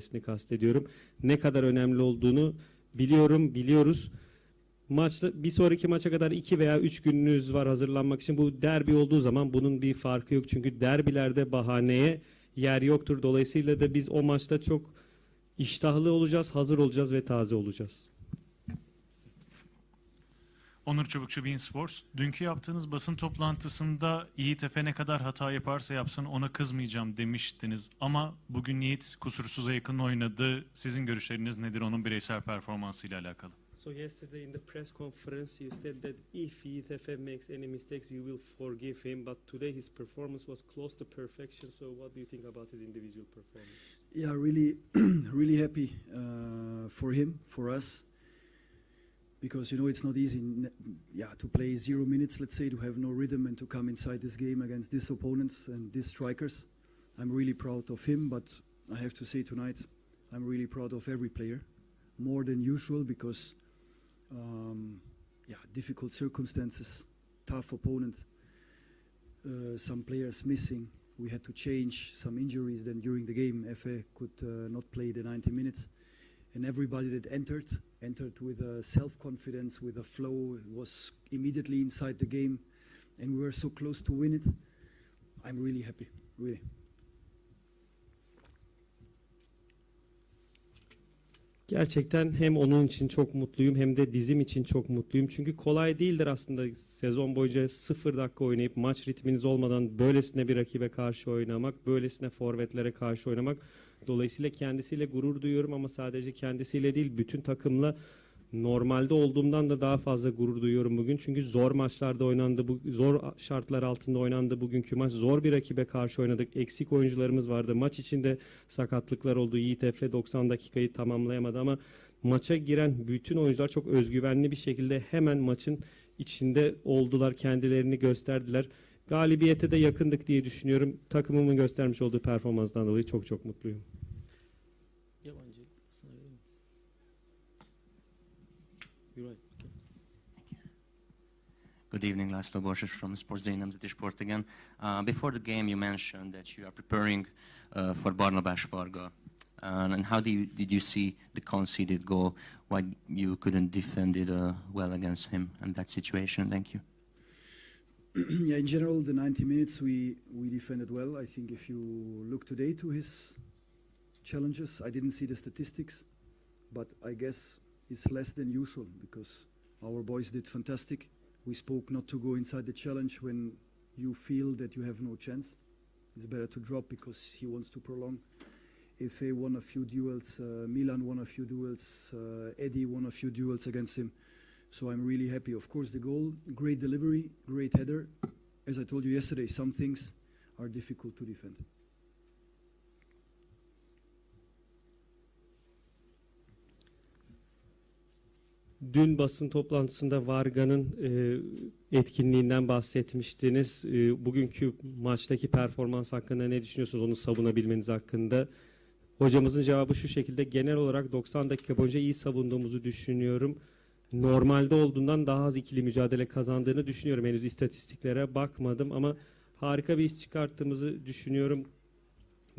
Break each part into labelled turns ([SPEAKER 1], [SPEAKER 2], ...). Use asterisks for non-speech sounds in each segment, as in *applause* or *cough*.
[SPEAKER 1] mücadelesini kastediyorum. Ne kadar önemli olduğunu biliyorum, biliyoruz. Maçta bir sonraki maça kadar iki veya üç gününüz var hazırlanmak için. Bu derbi olduğu zaman bunun bir farkı yok. Çünkü derbilerde bahaneye yer yoktur. Dolayısıyla da biz o maçta çok iştahlı olacağız, hazır olacağız ve taze olacağız.
[SPEAKER 2] Onur Çubukçu Bein Sports. Dünkü yaptığınız basın toplantısında Yiğit Efe ne kadar hata yaparsa yapsın ona kızmayacağım demiştiniz. Ama bugün Yiğit kusursuza yakın oynadı. Sizin görüşleriniz nedir onun bireysel performansıyla alakalı?
[SPEAKER 1] So yesterday in the press conference you said that if Yiğit Efe makes any mistakes you will forgive him but today his performance was close to perfection so what do you think about his individual performance?
[SPEAKER 3] Yeah, really, *clears throat* really happy uh, for him, for us, because you know it's not easy. Yeah, to play zero minutes, let's say, to have no rhythm and to come inside this game against these opponents and these strikers. I'm really proud of him, but I have to say tonight, I'm really proud of every player, more than usual, because um, yeah, difficult circumstances, tough opponent, uh, some players missing we had to change some injuries then during the game Efe could uh, not play the 90 minutes and everybody that entered entered with a self-confidence with a flow was immediately inside the game and we were so close to win it i'm really happy really
[SPEAKER 1] Gerçekten hem onun için çok mutluyum hem de bizim için çok mutluyum. Çünkü kolay değildir aslında sezon boyunca sıfır dakika oynayıp maç ritminiz olmadan böylesine bir rakibe karşı oynamak, böylesine forvetlere karşı oynamak. Dolayısıyla kendisiyle gurur duyuyorum ama sadece kendisiyle değil bütün takımla normalde olduğumdan da daha fazla gurur duyuyorum bugün. Çünkü zor maçlarda oynandı, bu zor şartlar altında oynandı bugünkü maç. Zor bir rakibe karşı oynadık. Eksik oyuncularımız vardı. Maç içinde sakatlıklar oldu. Yiğit Efe 90 dakikayı tamamlayamadı ama maça giren bütün oyuncular çok özgüvenli bir şekilde hemen maçın içinde oldular. Kendilerini gösterdiler. Galibiyete de yakındık diye düşünüyorum. Takımımın göstermiş olduğu performanstan dolayı çok çok mutluyum.
[SPEAKER 4] You're right. Okay.
[SPEAKER 5] Good evening, Laszlo Borsos from Sports Nemzeti Sport again. Uh, before the game, you mentioned that you are preparing uh, for Barnabas Varga. Uh, and how do you, did you see the conceded goal? Why you couldn't defend it uh, well against him in that situation? Thank you. *clears throat*
[SPEAKER 3] yeah in general the 90 minutes we we defended well i think if you look today to his challenges i didn't see the statistics but i guess it's less than usual because our boys did fantastic we spoke not to go inside the challenge when you feel that you have no chance it's better to drop because he wants to prolong if he won a few duels uh, milan won a few duels uh, eddie won a few duels against him so I'm really happy. Of course, the goal, great delivery, great header. As I told you yesterday, some things are difficult to defend.
[SPEAKER 1] Dün basın toplantısında Varga'nın e, etkinliğinden bahsetmiştiniz. E, bugünkü maçtaki performans hakkında ne düşünüyorsunuz? Onu savunabilmeniz hakkında. Hocamızın cevabı şu şekilde. Genel olarak 90 dakika boyunca iyi savunduğumuzu düşünüyorum. Normalde olduğundan daha az ikili mücadele kazandığını düşünüyorum. Henüz istatistiklere bakmadım ama harika bir iş çıkarttığımızı düşünüyorum.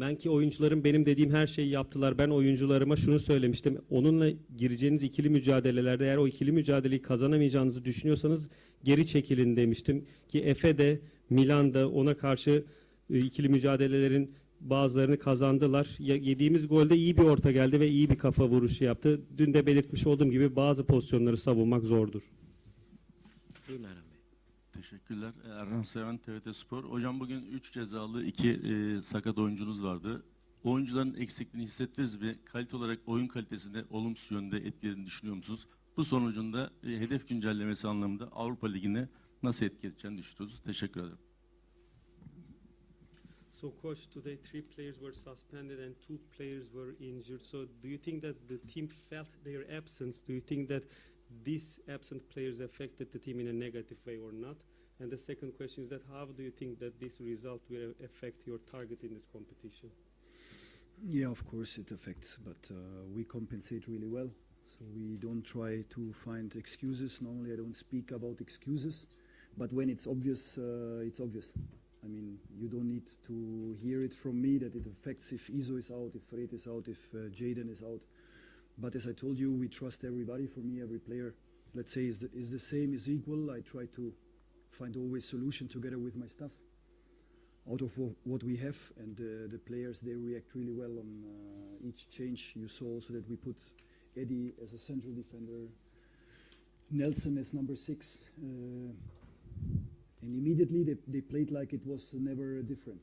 [SPEAKER 1] Ben ki oyuncularım benim dediğim her şeyi yaptılar. Ben oyuncularıma şunu söylemiştim. Onunla gireceğiniz ikili mücadelelerde eğer o ikili mücadeleyi kazanamayacağınızı düşünüyorsanız geri çekilin demiştim. Ki Efe de Milan'da ona karşı e, ikili mücadelelerin bazılarını kazandılar. Yediğimiz golde iyi bir orta geldi ve iyi bir kafa vuruşu yaptı. Dün de belirtmiş olduğum gibi bazı pozisyonları savunmak zordur.
[SPEAKER 4] Buyurun.
[SPEAKER 6] Teşekkürler. Erhan Seven, TRT Spor. Hocam bugün 3 cezalı, 2 e, sakat oyuncunuz vardı. Oyuncuların eksikliğini hissettiniz mi? Kalite olarak oyun kalitesinde olumsuz yönde etkilediğini düşünüyor musunuz? Bu sonucunda e, hedef güncellemesi anlamında Avrupa Ligi'ne nasıl etki edeceğini düşünüyoruz? Teşekkür ederim.
[SPEAKER 1] So, coach, today three players were suspended and two players were injured. So, do you think that the team felt their absence? Do you think that these absent players affected the team in a negative way or not? And the second question is that how do you think that this result will affect your target in this competition?
[SPEAKER 3] Yeah, of course it affects, but uh, we compensate really well. So we don't try to find excuses. Normally I don't speak about excuses, but when it's obvious, uh, it's obvious. I mean, you don't need to hear it from me that it affects if Iso is out, if Fred is out, if uh, Jaden is out. But as I told you, we trust everybody. For me, every player, let's say, is the, is the same, is equal. I try to find always solution together with my staff out of what we have. And the players, they react really well on uh, each change. You saw also that we put Eddie as a central defender, Nelson as number six. Uh, and immediately they, they played like it was never different.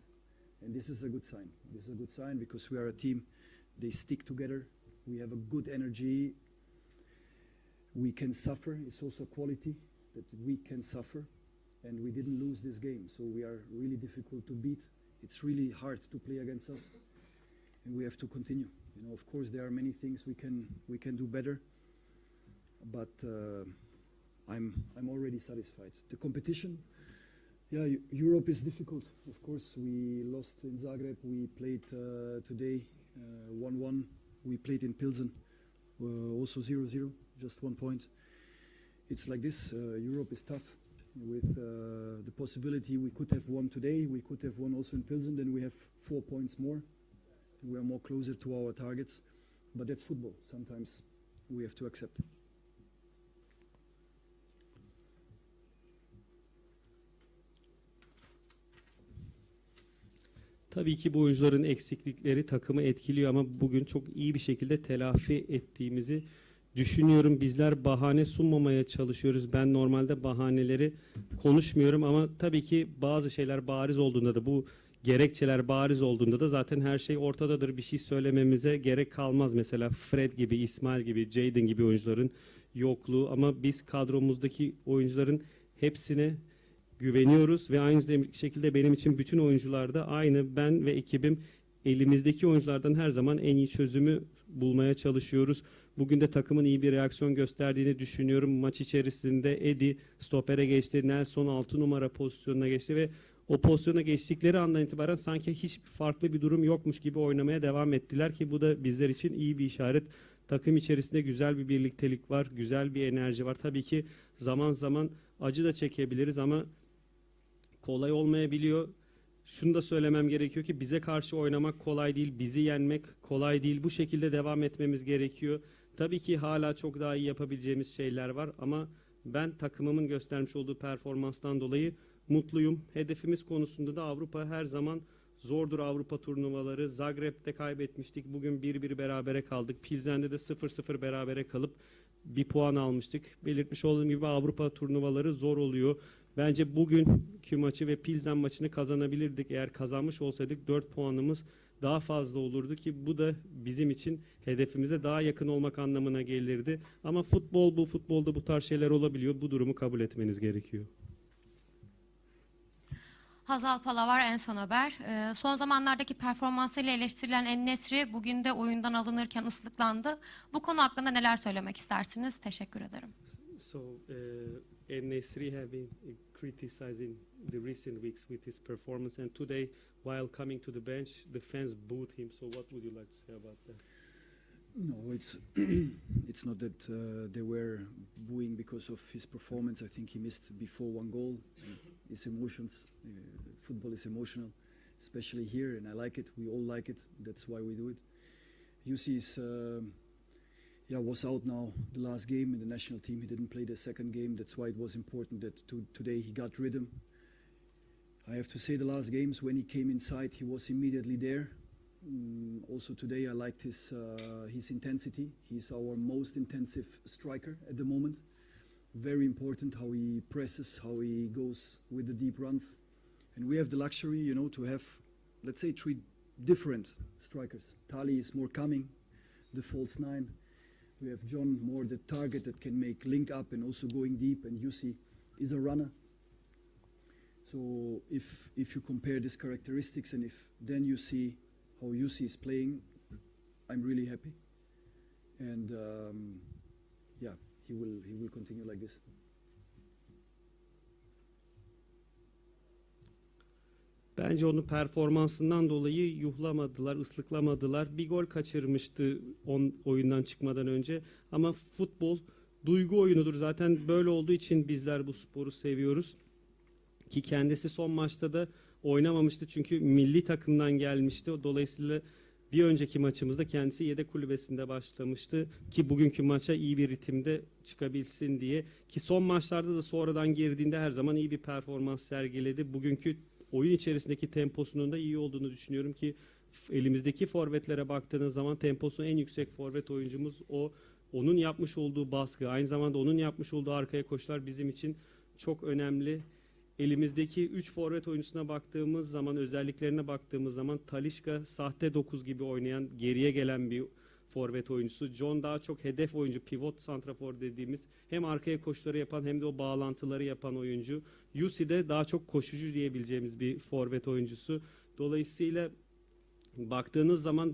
[SPEAKER 3] And this is a good sign. This is a good sign because we are a team. They stick together. We have a good energy. We can suffer. It's also quality that we can suffer. And we didn't lose this game. So we are really difficult to beat. It's really hard to play against us. And we have to continue. You know, of course, there are many things we can, we can do better. But uh, I'm, I'm already satisfied. The competition, yeah, Europe is difficult. Of course, we lost in Zagreb. We played uh, today 1 1. We played in Pilsen, uh, also 0 0, just one point. It's like this. Uh, Europe is tough. With uh, the possibility we could have won today, we could have won also in Pilsen, then we have four points more. We are more closer to our targets. But that's football. Sometimes we have to accept.
[SPEAKER 1] Tabii ki bu oyuncuların eksiklikleri takımı etkiliyor ama bugün çok iyi bir şekilde telafi ettiğimizi düşünüyorum. Bizler bahane sunmamaya çalışıyoruz. Ben normalde bahaneleri konuşmuyorum ama tabii ki bazı şeyler bariz olduğunda da bu gerekçeler bariz olduğunda da zaten her şey ortadadır. Bir şey söylememize gerek kalmaz. Mesela Fred gibi, İsmail gibi, Jaden gibi oyuncuların yokluğu ama biz kadromuzdaki oyuncuların hepsine güveniyoruz ve aynı şekilde benim için bütün oyuncularda aynı ben ve ekibim elimizdeki oyunculardan her zaman en iyi çözümü bulmaya çalışıyoruz. Bugün de takımın iyi bir reaksiyon gösterdiğini düşünüyorum. Maç içerisinde Edi stopere geçti, Nelson 6 numara pozisyonuna geçti ve o pozisyona geçtikleri andan itibaren sanki hiç farklı bir durum yokmuş gibi oynamaya devam ettiler ki bu da bizler için iyi bir işaret. Takım içerisinde güzel bir birliktelik var, güzel bir enerji var. Tabii ki zaman zaman acı da çekebiliriz ama kolay olmayabiliyor. Şunu da söylemem gerekiyor ki bize karşı oynamak kolay değil, bizi yenmek kolay değil. Bu şekilde devam etmemiz gerekiyor. Tabii ki hala çok daha iyi yapabileceğimiz şeyler var ama ben takımımın göstermiş olduğu performanstan dolayı mutluyum. Hedefimiz konusunda da Avrupa her zaman zordur Avrupa turnuvaları. Zagreb'de kaybetmiştik. Bugün 1-1 berabere kaldık. Pilsen'de de 0-0 berabere kalıp bir puan almıştık. Belirtmiş olduğum gibi Avrupa turnuvaları zor oluyor. Bence bugünkü maçı ve Pilsen maçını kazanabilirdik. Eğer kazanmış olsaydık 4 puanımız daha fazla olurdu ki bu da bizim için hedefimize daha yakın olmak anlamına gelirdi. Ama futbol bu, futbolda bu tarz şeyler olabiliyor. Bu durumu kabul etmeniz gerekiyor.
[SPEAKER 7] Hazal Palavar en son haber. Ee, son zamanlardaki performansıyla eleştirilen En-Nesri bugün de oyundan alınırken ıslıklandı. Bu konu hakkında neler söylemek istersiniz? Teşekkür ederim.
[SPEAKER 1] So, uh, En-Nesyri have been uh, criticizing the recent weeks with his performance, and today, while coming to the bench, the fans booed him. So, what would you like to say about that?
[SPEAKER 3] No, it's *clears throat* it's not that uh, they were booing because of his performance. I think he missed before one goal. His emotions, uh, football is emotional, especially here, and I like it. We all like it. That's why we do it. You see um, yeah, was out now the last game in the national team. He didn't play the second game. That's why it was important that to, today he got rhythm. I have to say the last games when he came inside, he was immediately there. Mm, also today, I liked his uh, his intensity. He's our most intensive striker at the moment. Very important how he presses, how he goes with the deep runs, and we have the luxury, you know, to have, let's say, three different strikers. Tali is more coming, the false nine. We have John more the target that can make link up and also going deep, and Yusi is a runner. So if if you compare these characteristics and if then you see how Yusi is playing, I'm really happy. And um, yeah, he will he will continue like this.
[SPEAKER 1] Bence onu performansından dolayı yuhlamadılar, ıslıklamadılar. Bir gol kaçırmıştı on, oyundan çıkmadan önce. Ama futbol duygu oyunudur. Zaten böyle olduğu için bizler bu sporu seviyoruz. Ki kendisi son maçta da oynamamıştı çünkü milli takımdan gelmişti. Dolayısıyla bir önceki maçımızda kendisi yedek kulübesinde başlamıştı ki bugünkü maça iyi bir ritimde çıkabilsin diye ki son maçlarda da sonradan girdiğinde her zaman iyi bir performans sergiledi. Bugünkü oyun içerisindeki temposunun da iyi olduğunu düşünüyorum ki elimizdeki forvetlere baktığınız zaman temposu en yüksek forvet oyuncumuz o. Onun yapmış olduğu baskı, aynı zamanda onun yapmış olduğu arkaya koşular bizim için çok önemli. Elimizdeki 3 forvet oyuncusuna baktığımız zaman, özelliklerine baktığımız zaman Talişka sahte 9 gibi oynayan, geriye gelen bir forvet oyuncusu. John daha çok hedef oyuncu, pivot santrafor dediğimiz hem arkaya koşuları yapan hem de o bağlantıları yapan oyuncu. Yusi de daha çok koşucu diyebileceğimiz bir forvet oyuncusu. Dolayısıyla baktığınız zaman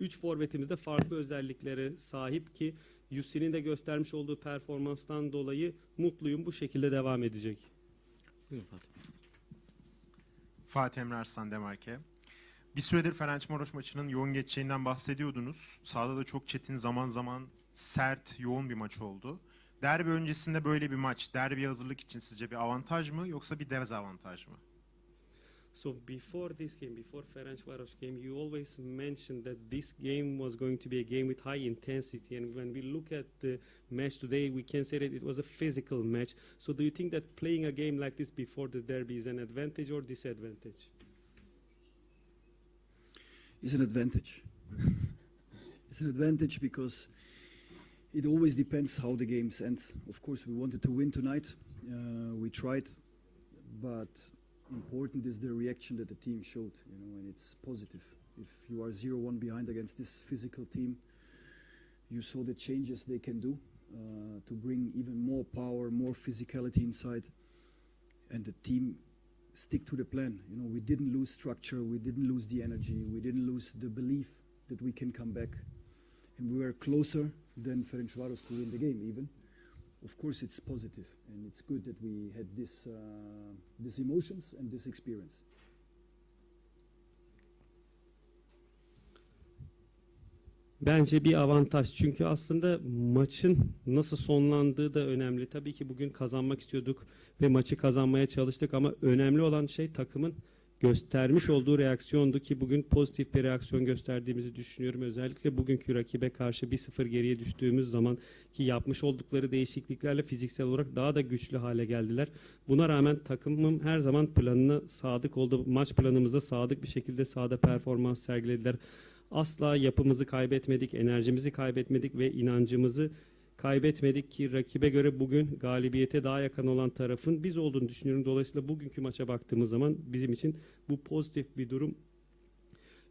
[SPEAKER 1] 3 forvetimiz de farklı özelliklere sahip ki Yusi'nin de göstermiş olduğu performanstan dolayı mutluyum. Bu şekilde devam edecek.
[SPEAKER 4] Buyurun Fatih.
[SPEAKER 8] Fatih Emre Arslan Demarke. Bir süredir Fenerbahçe maçının yoğun geçeceğinden bahsediyordunuz. Sahada da çok çetin zaman zaman sert, yoğun bir maç oldu. Derbi öncesinde böyle bir maç, derbi hazırlık için sizce bir avantaj mı yoksa bir dezavantaj mı?
[SPEAKER 1] So before this game, before Ferencvaros game, you always mentioned that this game was going to be a game with high intensity. And when we look at the match today, we can say that it was a physical match. So do you think that playing a game like this before the derby is an advantage or disadvantage?
[SPEAKER 3] It's an advantage. *laughs* it's an advantage because it always depends how the games end. Of course, we wanted to win tonight. Uh, we tried, but important is the reaction that the team showed, you know, and it's positive. If you are 0-1 behind against this physical team, you saw the changes they can do uh, to bring even more power, more physicality inside, and the team stick to the plan. You know, we didn't lose structure, we didn't lose the energy, we didn't lose the belief that we can come back, and we were closer than Ferencvaros to win the game. Even, of course, it's positive, and it's good that we had this, uh, these emotions and this experience.
[SPEAKER 1] Bence bir avantaj. Çünkü aslında maçın nasıl sonlandığı da önemli. Tabii ki bugün kazanmak istiyorduk ve maçı kazanmaya çalıştık ama önemli olan şey takımın göstermiş olduğu reaksiyondu ki bugün pozitif bir reaksiyon gösterdiğimizi düşünüyorum. Özellikle bugünkü rakibe karşı 1-0 geriye düştüğümüz zaman ki yapmış oldukları değişikliklerle fiziksel olarak daha da güçlü hale geldiler. Buna rağmen takımım her zaman planına sadık oldu. Maç planımızda sadık bir şekilde sahada performans sergilediler. Asla yapımızı kaybetmedik, enerjimizi kaybetmedik ve inancımızı kaybetmedik ki rakibe göre bugün galibiyete daha yakın olan tarafın biz olduğunu düşünüyorum. Dolayısıyla bugünkü maça baktığımız zaman bizim için bu pozitif bir durum.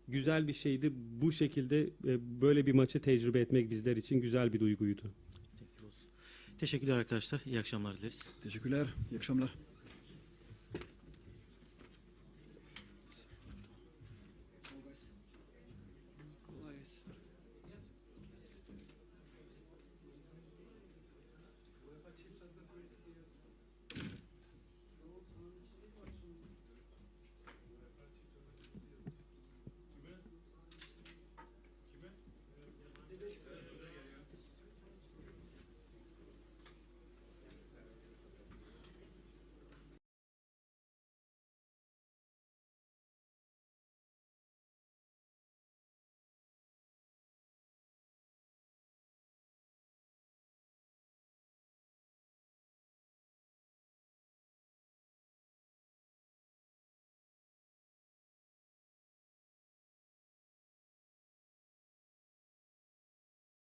[SPEAKER 1] Güzel bir şeydi. Bu şekilde e, böyle bir maçı tecrübe etmek bizler için güzel bir duyguydu.
[SPEAKER 4] Teşekkürler arkadaşlar. İyi akşamlar dileriz.
[SPEAKER 3] Teşekkürler, iyi akşamlar.